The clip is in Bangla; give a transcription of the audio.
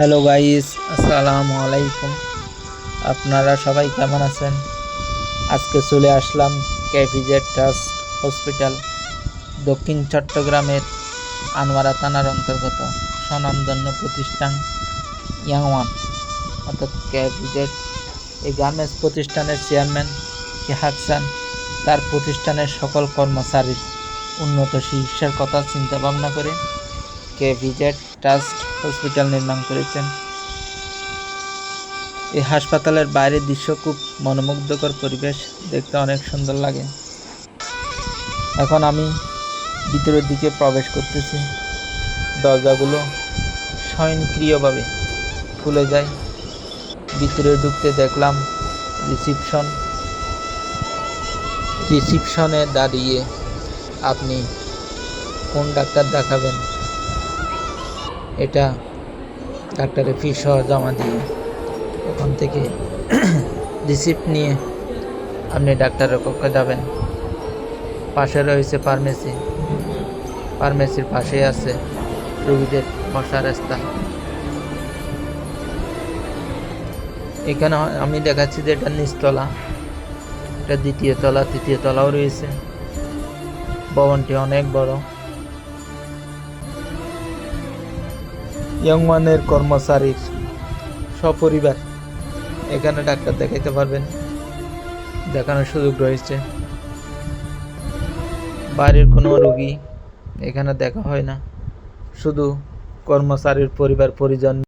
হ্যালো গাইস আসসালামু আলাইকুম আপনারা সবাই কেমন আছেন আজকে চলে আসলাম ক্যাপিজেড ট্রাস্ট হসপিটাল দক্ষিণ চট্টগ্রামের আনোয়ারা থানার অন্তর্গত স্বনামধন্য প্রতিষ্ঠান ইয়াংওয়ান অর্থাৎ ক্যাপিজেড এই গার্মেন্টস প্রতিষ্ঠানের চেয়ারম্যান কে হাকসান তার প্রতিষ্ঠানের সকল কর্মচারীর উন্নত চিকিৎসার কথা চিন্তা ভাবনা করে কে ভিজেড ট্রাস্ট হসপিটাল নির্মাণ করেছেন। এই হাসপাতালের বাইরের দৃশ্য খুব মনোমুগ্ধকর পরিবেশ দেখতে অনেক সুন্দর লাগে। এখন আমি ভিতরের দিকে প্রবেশ করতেছি। দরজাগুলো স্বয়ংক্রিয়ভাবে খুলে যায়। ভিতরে ঢুকতে দেখলাম রিসিপশন। রিসিপশনে দাঁড়িয়ে আপনি কোন ডাক্তার দেখাবেন? এটা ডাক্তারের ফি সহ জমা দিয়ে ওখান থেকে রিসিপ্ট নিয়ে আপনি ডাক্তারের কক্ষে যাবেন। পাশে রয়েছে ফার্মেসি ফার্মেসির পাশেই আছে রোগীদের বসার স্থান এখানে আমি দেখাচ্ছি যে এটা নিচতলা। এটা দ্বিতীয় তলা, তৃতীয় তলাও রয়েছে। ভবনটি অনেক বড়। ইয়ংমানের কর্মচারীর সপরিবার। এখানে ডাক্তার দেখাইতে পারবেন। দেখানোর সুযোগ রয়েছে। বাইরের কোনো রুগী এখানে দেখা হয় না। শুধু কর্মচারীর পরিবার পরিজন